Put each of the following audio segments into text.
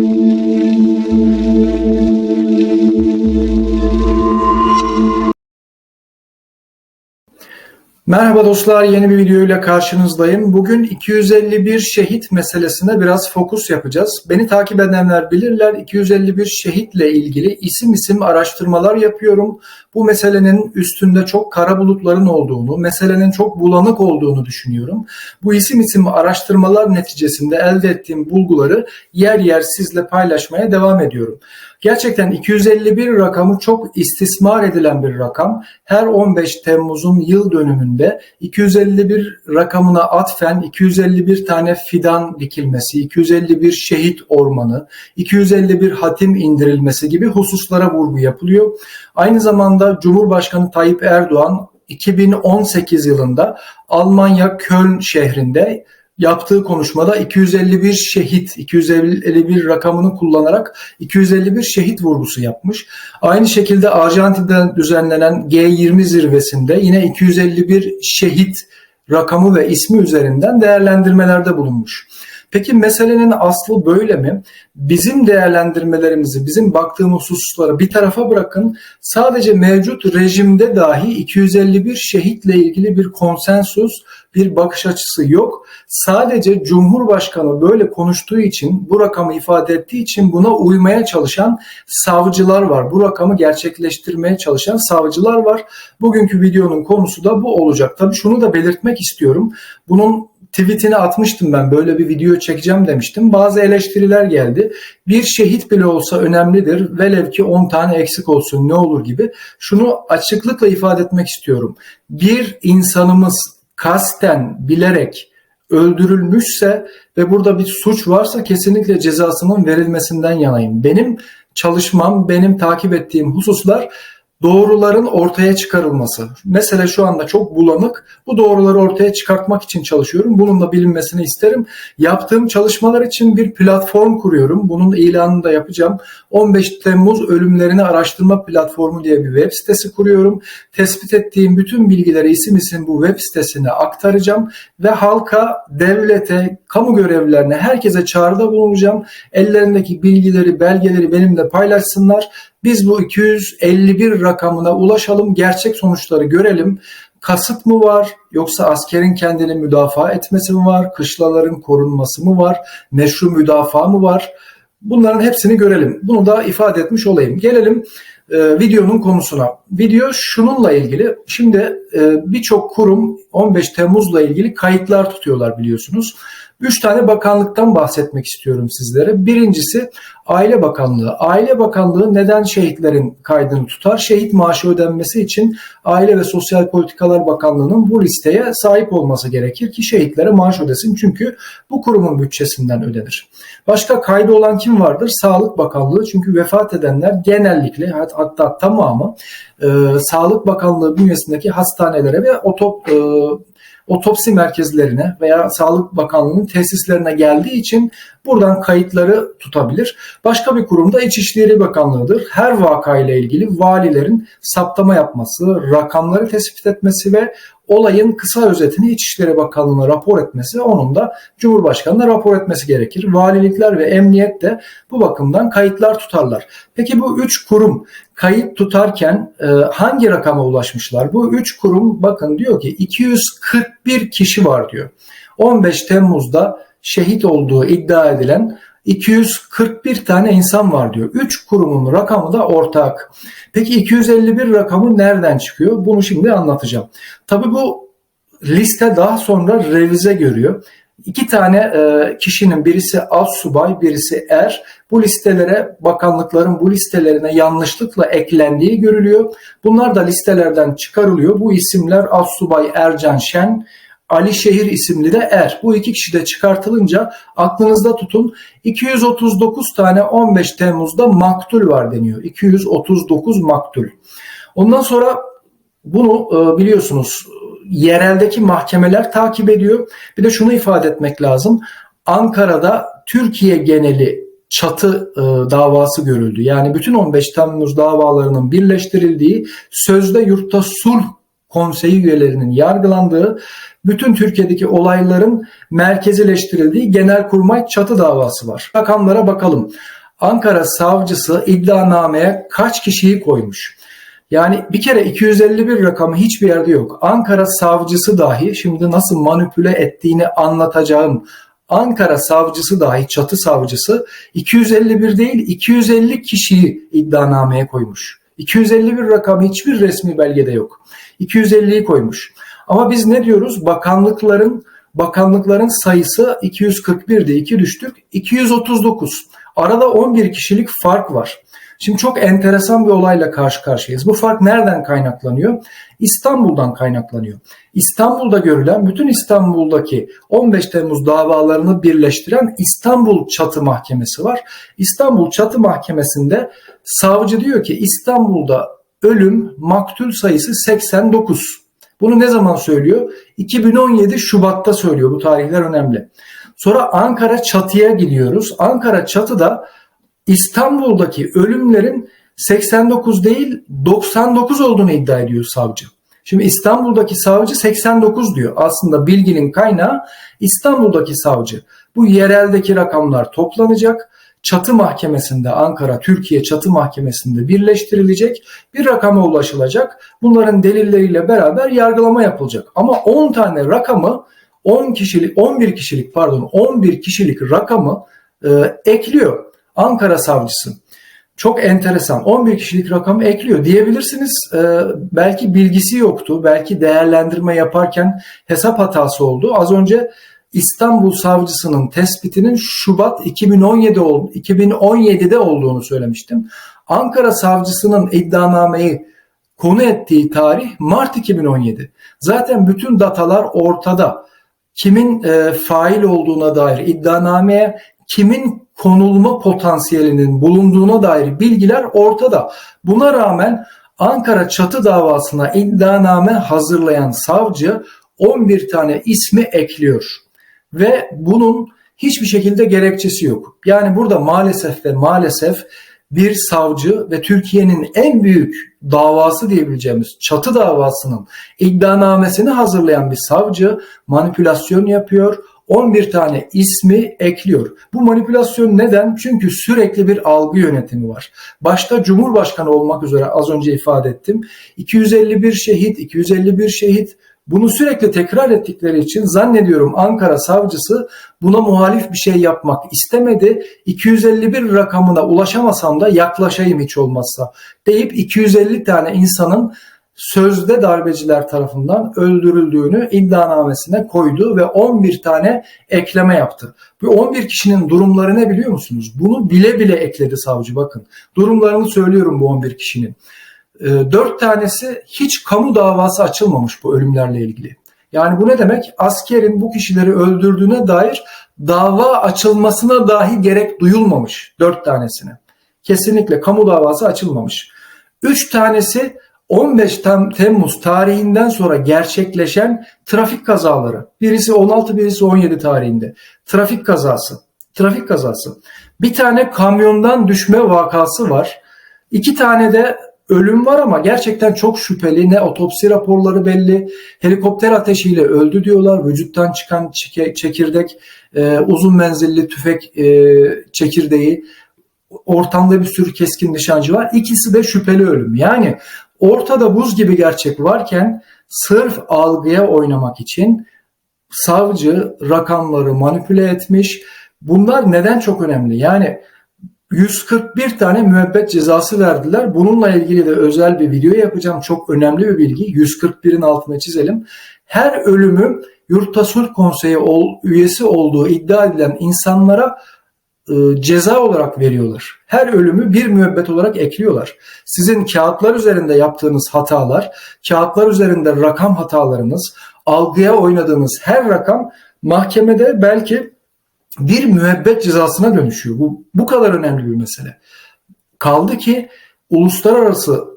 thank you. Merhaba dostlar, yeni bir videoyla karşınızdayım. Bugün 251 şehit meselesine biraz fokus yapacağız. Beni takip edenler bilirler, 251 şehitle ilgili isim isim araştırmalar yapıyorum. Bu meselenin üstünde çok kara bulutların olduğunu, meselenin çok bulanık olduğunu düşünüyorum. Bu isim isim araştırmalar neticesinde elde ettiğim bulguları yer yer sizle paylaşmaya devam ediyorum. Gerçekten 251 rakamı çok istismar edilen bir rakam. Her 15 Temmuz'un yıl dönümünde 251 rakamına atfen 251 tane fidan dikilmesi, 251 şehit ormanı, 251 hatim indirilmesi gibi hususlara vurgu yapılıyor. Aynı zamanda Cumhurbaşkanı Tayyip Erdoğan 2018 yılında Almanya Köln şehrinde yaptığı konuşmada 251 şehit, 251 rakamını kullanarak 251 şehit vurgusu yapmış. Aynı şekilde Arjantin'de düzenlenen G20 zirvesinde yine 251 şehit rakamı ve ismi üzerinden değerlendirmelerde bulunmuş. Peki meselenin aslı böyle mi? Bizim değerlendirmelerimizi, bizim baktığımız hususları bir tarafa bırakın. Sadece mevcut rejimde dahi 251 şehitle ilgili bir konsensus, bir bakış açısı yok. Sadece Cumhurbaşkanı böyle konuştuğu için, bu rakamı ifade ettiği için buna uymaya çalışan savcılar var. Bu rakamı gerçekleştirmeye çalışan savcılar var. Bugünkü videonun konusu da bu olacak. Tabii şunu da belirtmek istiyorum. Bunun tweetini atmıştım ben böyle bir video çekeceğim demiştim. Bazı eleştiriler geldi. Bir şehit bile olsa önemlidir. Velev ki 10 tane eksik olsun ne olur gibi. Şunu açıklıkla ifade etmek istiyorum. Bir insanımız kasten bilerek öldürülmüşse ve burada bir suç varsa kesinlikle cezasının verilmesinden yanayım. Benim çalışmam, benim takip ettiğim hususlar doğruların ortaya çıkarılması. Mesele şu anda çok bulanık. Bu doğruları ortaya çıkartmak için çalışıyorum. Bunun da bilinmesini isterim. Yaptığım çalışmalar için bir platform kuruyorum. Bunun ilanını da yapacağım. 15 Temmuz ölümlerini araştırma platformu diye bir web sitesi kuruyorum. Tespit ettiğim bütün bilgileri isim isim bu web sitesine aktaracağım ve halka, devlete, kamu görevlilerine, herkese çağrıda bulunacağım. Ellerindeki bilgileri, belgeleri benimle paylaşsınlar biz bu 251 rakamına ulaşalım, gerçek sonuçları görelim. Kasıt mı var yoksa askerin kendini müdafaa etmesi mi var? Kışlaların korunması mı var? Meşru müdafaa mı var? Bunların hepsini görelim. Bunu da ifade etmiş olayım. Gelelim e, videonun konusuna. Video şununla ilgili. Şimdi e, birçok kurum 15 Temmuz'la ilgili kayıtlar tutuyorlar biliyorsunuz. Üç tane bakanlıktan bahsetmek istiyorum sizlere. Birincisi Aile Bakanlığı. Aile Bakanlığı neden şehitlerin kaydını tutar? Şehit maaşı ödenmesi için Aile ve Sosyal Politikalar Bakanlığı'nın bu listeye sahip olması gerekir ki şehitlere maaş ödesin. Çünkü bu kurumun bütçesinden ödenir. Başka kaydı olan kim vardır? Sağlık Bakanlığı. Çünkü vefat edenler genellikle hatta tamamı e, Sağlık Bakanlığı bünyesindeki hastanelere ve otop e, otopsi merkezlerine veya Sağlık Bakanlığı'nın tesislerine geldiği için buradan kayıtları tutabilir. Başka bir kurumda İçişleri Bakanlığı'dır. Her vakayla ilgili valilerin saptama yapması, rakamları tespit etmesi ve olayın kısa özetini İçişleri Bakanlığı'na rapor etmesi, onun da Cumhurbaşkanı'na rapor etmesi gerekir. Valilikler ve emniyet de bu bakımdan kayıtlar tutarlar. Peki bu üç kurum kayıt tutarken e, hangi rakama ulaşmışlar? Bu üç kurum bakın diyor ki 241 kişi var diyor. 15 Temmuz'da şehit olduğu iddia edilen 241 tane insan var diyor. 3 kurumun rakamı da ortak. Peki 251 rakamı nereden çıkıyor? Bunu şimdi anlatacağım. Tabi bu liste daha sonra revize görüyor. İki tane e, kişinin birisi alt subay, birisi er. Bu listelere bakanlıkların bu listelerine yanlışlıkla eklendiği görülüyor. Bunlar da listelerden çıkarılıyor. Bu isimler alt subay Ercan Şen, Ali Şehir isimli de er. Bu iki kişi de çıkartılınca aklınızda tutun 239 tane 15 Temmuz'da maktul var deniyor. 239 maktul. Ondan sonra bunu e, biliyorsunuz yereldeki mahkemeler takip ediyor. Bir de şunu ifade etmek lazım. Ankara'da Türkiye geneli çatı e, davası görüldü. Yani bütün 15 Temmuz davalarının birleştirildiği sözde yurtta sulh konseyi üyelerinin yargılandığı, bütün Türkiye'deki olayların merkezileştirildiği Genelkurmay çatı davası var. Rakamlara bakalım. Ankara savcısı iddianameye kaç kişiyi koymuş? Yani bir kere 251 rakamı hiçbir yerde yok. Ankara savcısı dahi şimdi nasıl manipüle ettiğini anlatacağım. Ankara savcısı dahi çatı savcısı 251 değil 250 kişiyi iddianameye koymuş. 251 rakam hiçbir resmi belgede yok. 250'yi koymuş. Ama biz ne diyoruz? Bakanlıkların bakanlıkların sayısı 241'de 2 düştük. 239. Arada 11 kişilik fark var. Şimdi çok enteresan bir olayla karşı karşıyayız. Bu fark nereden kaynaklanıyor? İstanbul'dan kaynaklanıyor. İstanbul'da görülen bütün İstanbul'daki 15 Temmuz davalarını birleştiren İstanbul Çatı Mahkemesi var. İstanbul Çatı Mahkemesi'nde savcı diyor ki İstanbul'da ölüm maktul sayısı 89. Bunu ne zaman söylüyor? 2017 Şubat'ta söylüyor. Bu tarihler önemli. Sonra Ankara Çatı'ya gidiyoruz. Ankara Çatı'da İstanbul'daki ölümlerin 89 değil 99 olduğunu iddia ediyor savcı. Şimdi İstanbul'daki savcı 89 diyor. Aslında bilginin kaynağı İstanbul'daki savcı. Bu yereldeki rakamlar toplanacak. Çatı mahkemesinde Ankara Türkiye Çatı Mahkemesi'nde birleştirilecek. Bir rakama ulaşılacak. Bunların delilleriyle beraber yargılama yapılacak. Ama 10 tane rakamı 10 kişilik 11 kişilik pardon 11 kişilik rakamı e, ekliyor. Ankara savcısı. Çok enteresan. 11 kişilik rakamı ekliyor. Diyebilirsiniz e, belki bilgisi yoktu. Belki değerlendirme yaparken hesap hatası oldu. Az önce İstanbul savcısının tespitinin Şubat 2017 ol, 2017'de olduğunu söylemiştim. Ankara savcısının iddianameyi konu ettiği tarih Mart 2017. Zaten bütün datalar ortada. Kimin e, fail olduğuna dair iddianameye kimin konulma potansiyelinin bulunduğuna dair bilgiler ortada. Buna rağmen Ankara çatı davasına iddianame hazırlayan savcı 11 tane ismi ekliyor. Ve bunun hiçbir şekilde gerekçesi yok. Yani burada maalesef ve maalesef bir savcı ve Türkiye'nin en büyük davası diyebileceğimiz çatı davasının iddianamesini hazırlayan bir savcı manipülasyon yapıyor, 11 tane ismi ekliyor. Bu manipülasyon neden? Çünkü sürekli bir algı yönetimi var. Başta Cumhurbaşkanı olmak üzere az önce ifade ettim. 251 şehit, 251 şehit bunu sürekli tekrar ettikleri için zannediyorum Ankara savcısı buna muhalif bir şey yapmak istemedi. 251 rakamına ulaşamasam da yaklaşayım hiç olmazsa deyip 250 tane insanın sözde darbeciler tarafından öldürüldüğünü iddianamesine koydu ve 11 tane ekleme yaptı. Bu 11 kişinin durumları ne biliyor musunuz? Bunu bile bile ekledi savcı bakın. Durumlarını söylüyorum bu 11 kişinin. 4 ee, tanesi hiç kamu davası açılmamış bu ölümlerle ilgili. Yani bu ne demek? Askerin bu kişileri öldürdüğüne dair dava açılmasına dahi gerek duyulmamış 4 tanesine. Kesinlikle kamu davası açılmamış. 3 tanesi 15 Temmuz tarihinden sonra gerçekleşen trafik kazaları. Birisi 16, birisi 17 tarihinde. Trafik kazası. Trafik kazası. Bir tane kamyondan düşme vakası var. İki tane de ölüm var ama gerçekten çok şüpheli. Ne otopsi raporları belli. Helikopter ateşiyle öldü diyorlar. Vücuttan çıkan çekirdek, e, uzun menzilli tüfek e, çekirdeği. Ortamda bir sürü keskin nişancı var. İkisi de şüpheli ölüm. Yani Ortada buz gibi gerçek varken sırf algıya oynamak için savcı rakamları manipüle etmiş. Bunlar neden çok önemli? Yani 141 tane müebbet cezası verdiler. Bununla ilgili de özel bir video yapacağım. Çok önemli bir bilgi. 141'in altına çizelim. Her ölümü Yurtta Sulh Konseyi üyesi olduğu iddia edilen insanlara ceza olarak veriyorlar. Her ölümü bir müebbet olarak ekliyorlar. Sizin kağıtlar üzerinde yaptığınız hatalar, kağıtlar üzerinde rakam hatalarınız, algıya oynadığınız her rakam mahkemede belki bir müebbet cezasına dönüşüyor. Bu bu kadar önemli bir mesele. Kaldı ki uluslararası e,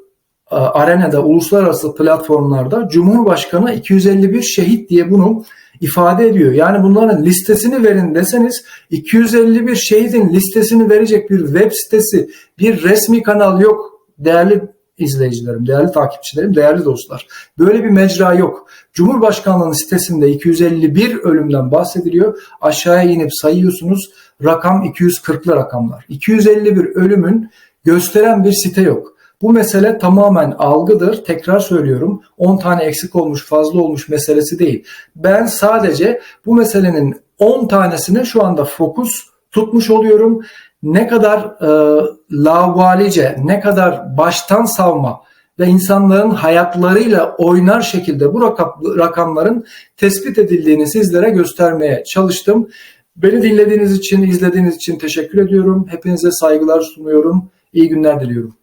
arenada, uluslararası platformlarda Cumhurbaşkanı 251 şehit diye bunu ifade ediyor. Yani bunların listesini verin deseniz 251 şehidin listesini verecek bir web sitesi, bir resmi kanal yok değerli izleyicilerim, değerli takipçilerim, değerli dostlar. Böyle bir mecra yok. Cumhurbaşkanlığının sitesinde 251 ölümden bahsediliyor. Aşağıya inip sayıyorsunuz. Rakam 240'lı rakamlar. 251 ölümün gösteren bir site yok. Bu mesele tamamen algıdır. Tekrar söylüyorum 10 tane eksik olmuş fazla olmuş meselesi değil. Ben sadece bu meselenin 10 tanesine şu anda fokus tutmuş oluyorum. Ne kadar e, lavalice, ne kadar baştan savma ve insanların hayatlarıyla oynar şekilde bu rakam- rakamların tespit edildiğini sizlere göstermeye çalıştım. Beni dinlediğiniz için, izlediğiniz için teşekkür ediyorum. Hepinize saygılar sunuyorum. İyi günler diliyorum.